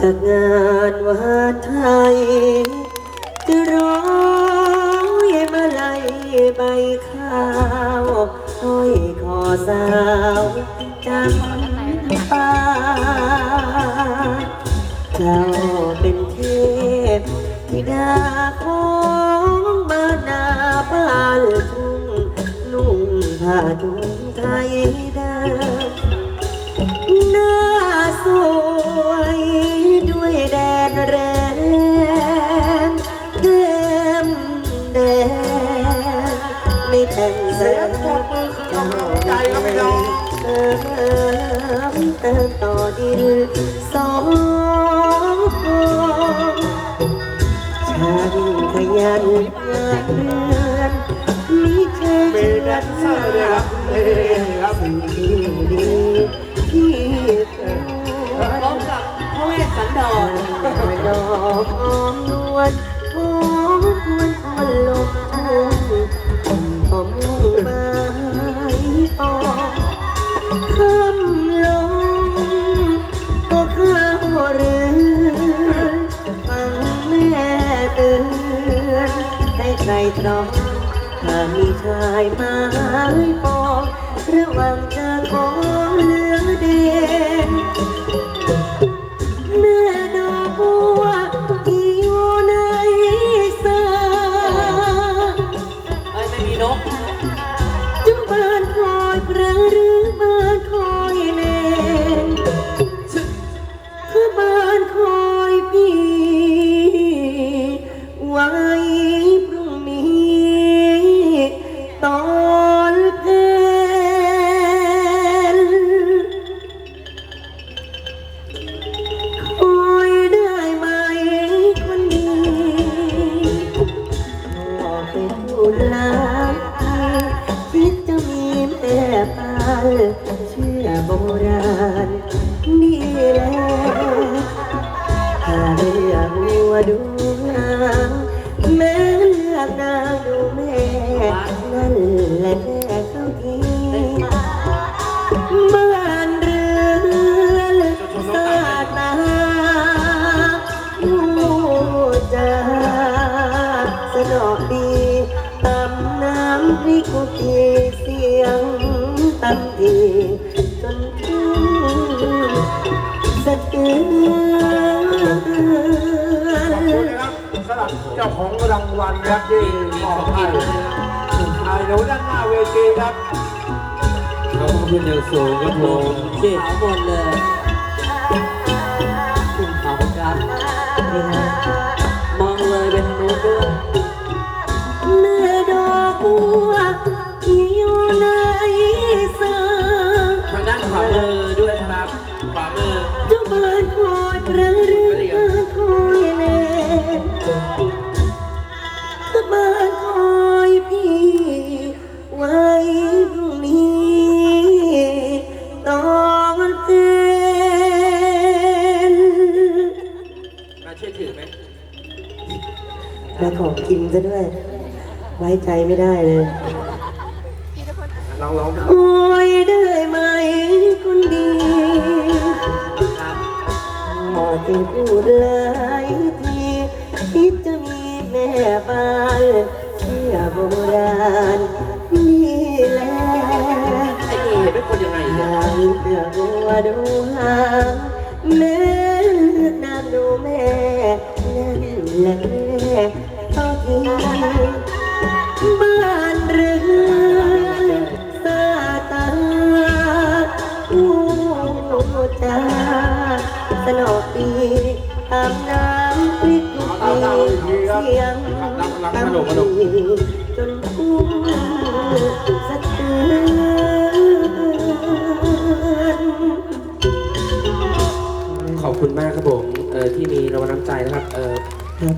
จากงานวันไทยจะร้อยมาลัยใบข้าวห้อยคอสาวจำปาเจ้าเป็นเทพธิดาของบ้านนาบ้านทุ่งนุ่งผ้าถุงไทยเดิ ไม่แต่งเสียงปรบมือใจครับพี่น้องเติมเติมต่อดินสองฉันขยันงานเรือนมีแค่มีแดนเซอร์ด้วยครับนี่ครับสิ่งที่ดีที่เกิดพร้อมกับพ่อแม่สันดอนดอกหอมนวลหอมนวล ลมทุ่งหอมไม้ออกคำลงก็เข้าเรือนฟังแม่เตือนให้ใครตรองถ้ามีชายไม้ปองระวังจะขอ เชื่อโบราณนี่แหละถ้าเลือกวัวดูนางแม่เลือกนางดูไม่ ตำดีจนถึงสะเทือนขอบคุณนะครับสำหรับเจ้าของรางวัลนะครับที่มอบให้อ่าเดี๋ยวด้านหน้าเวทีครับขอบคุณอย่างสูงครับผมเจ๋งหมดเลยคุณขอบคุณครับ แล้วของกินซะด้วย ไว้ใจไม่ได้เลย ลองร้องโอ้ยได้ไหมคนดีครับหมอที่พูดหลายทีคิดจะมีแม่บ้านเชื่อโบราณนี่แหละไอ้นี่เป็นคนยังไงอเนี่ยย่างเลือกวัวดูหางแม่เลือกนางดูแม่นั่นแหละามพริกลูกดีเสียงตำหนิจนคุ้มสะเทือน